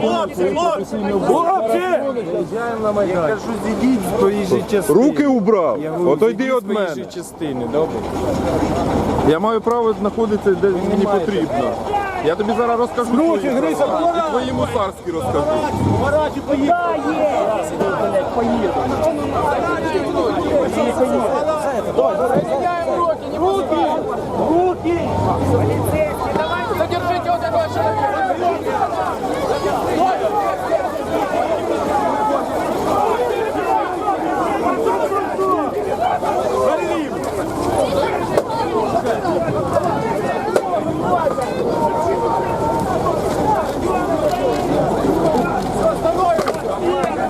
Хлопці, хлопці! Хлопці! Заїжджаємо на Майдан. Кажу, зійдіть з проїжджої частини. Руки убрав. Я говорю, Отойди зійдіть з від мене. проїжджої частини, добре? Я маю право знаходитися де мені потрібно. Я тобі зараз розкажу свої права. І твої мусарські розкажу. Задержите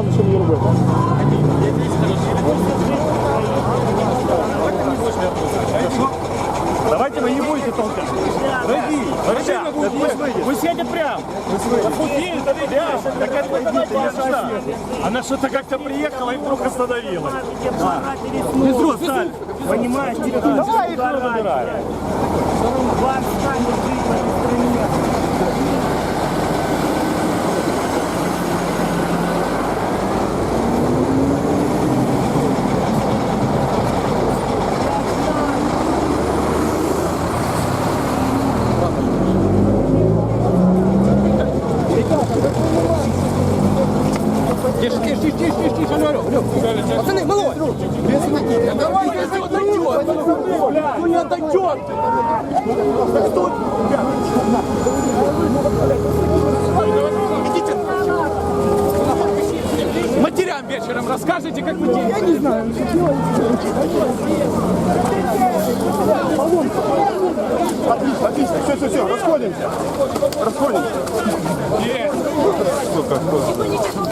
Не кажуть, що мені робити. Давайте вы не будете толкать. Выйди. Ребят, пусть выйдет. Вы сядете прямо. Пути, ребят. Так это давайте. Она что-то как-то приехала и вдруг остановилась. Физру, встань. Понимаешь, Давай их забирай. Вам станет жить в этой стране. Ну не отойдет! Идите! Матерям вечером расскажете, как вы делаете. Я не знаю. Отлично, отлично. Все, все, все, расходимся. Расходимся. Пусть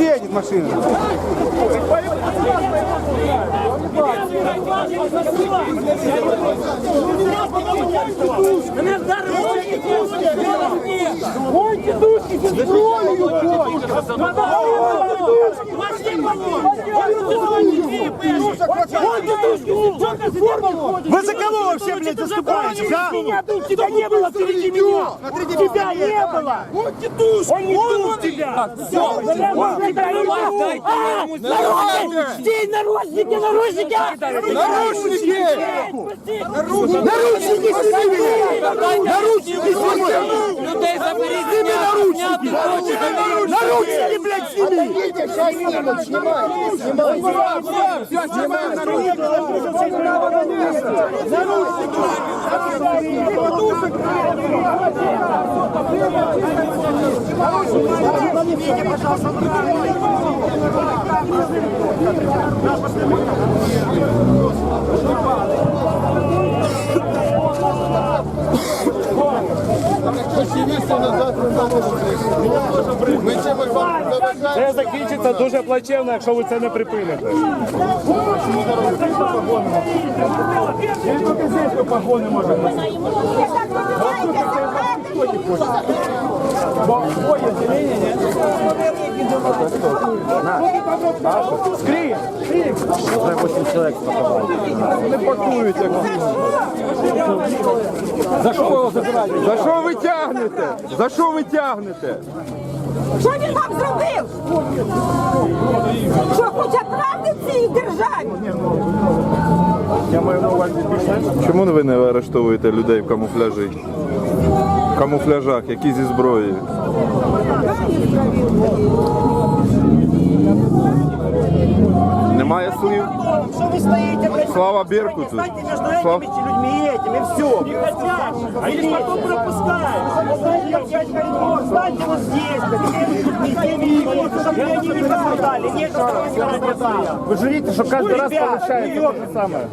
едет машина. Вы за кого вообще, блядь, заступаете, да? Тебя не было впереди меня! Тебя не было! Он не туш! Он не туш тебя! Стей, наручники, наручники! Наручники! Наручники сними! Наручники сними! Людей заберіть! Сними наручники! Наручники, блядь, сними! Сейчас снимут, снимай, снимай. Все, снимаем наручники. Ми чимось вам заважаємо. Це закінчиться дуже плачевно, якщо ви це не припините. Тільки погони може бути. Скрій! Не пакують, як За що ви його забираєте? За що ви тягнете? За що ви тягнете? Що він вам зробив? Що хоче правди в цій державі? Я маю на увазі. Чому ви не арештовуєте людей в камуфляжі? В камуфляжах, які зі зброєю? Немає слів. Что вы стоите, блядь? Слава Беркуту. Станьте между Слава- этими людьми и этими, и все. А их потом пропускают. Станьте вот здесь, блядь, с теми людьми, чтобы они не пострадали. Нет, чтобы не пострадали. Ви ж видите, що кожен раз Ребят, получается то же самое.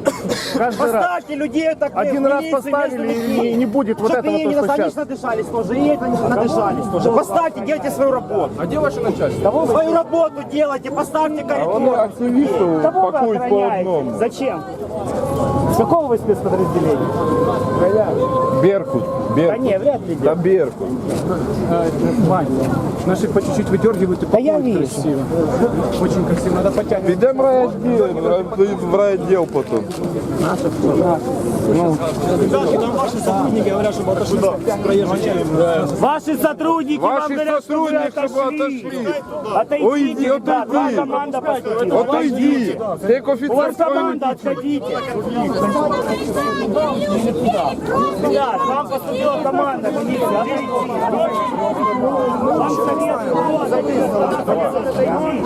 Каждый раз. Поставьте людей так Один в раз милиции поставили, между и людьми. не- не будет вот Чтобы этого, и то, не что они сейчас. надышались тоже, и это не надышались тоже. Поставьте, делайте свою работу. А где ваше начальство? Свою работу делайте, поставьте Вони коридор. активістів Кого вы пакують по одному. Зачем? С какого вы спецподразделения? Беркут. Да Беркут. не, вряд ли. Да Беркут. Вань, наших по чуть-чуть выдергивают и Да я пакуют вижу. красиво. Очень красиво, надо подтягивать. Підемо в райвідділ, в райвідділ потім. Ваши сотрудники вам Ваши говорят, что вы сотрудники, чтобы отошли. отошли. Отойдите, Уйди, ребят, отойди. ваша команда поступила. Отойди. Ти як У офіцер вас своєї команда, отходите. Ребят, вам поступила команда, милиция, отойдите. Вам совет,